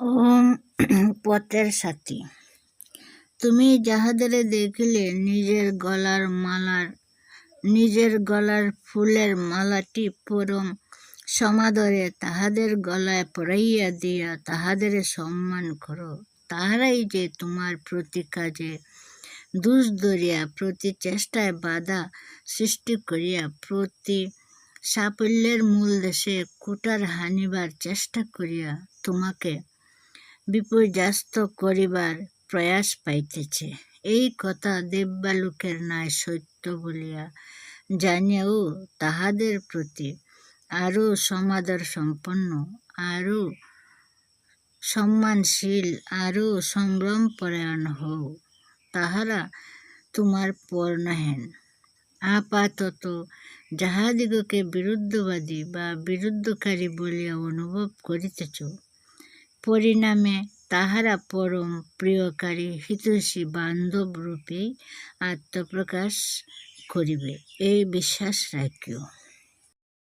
ওম পথের সাথী। তুমি যাহাদের দেখিলে নিজের গলার মালার, নিজের গলার ফুলের মালাটি পরম সমাদরে, তাহাদের গলায় পরাইয়া দিয়া তাহাদের সম্মান করো। তাহারাই যে তোমার প্রতি কাজে দুষ ধরিয়া, প্রতি চেষ্টায় বাধা সৃষ্টি করিয়া, প্রতি সাফল্যের মূল দেশে কুটার হানিবার চেষ্টা করিয়া তোমাকে বিপর্যস্ত করিবার প্রয়াস পাইতেছে। এই কথা দেববালুকের ন্যায় সত্য বলিয়া জানিয়াও তাহাদের প্রতি আরও সমাদর সম্পন্ন, আরও সম্মানশীল, আরও সংগ্রামপরায়ণ হও, তাহারা তোমার পর্ণহেন আপাতত যাহাদিগকে বিরুদ্ধবাদী বা বিরুদ্ধকারী বলিয়া অনুভব করিতেছ পরিণামে তাহারা পরম প্রিয়কারী হিতৈষী বান্ধব রূপেই আত্মপ্রকাশ করিবে। এই বিশ্বাস রাখিও।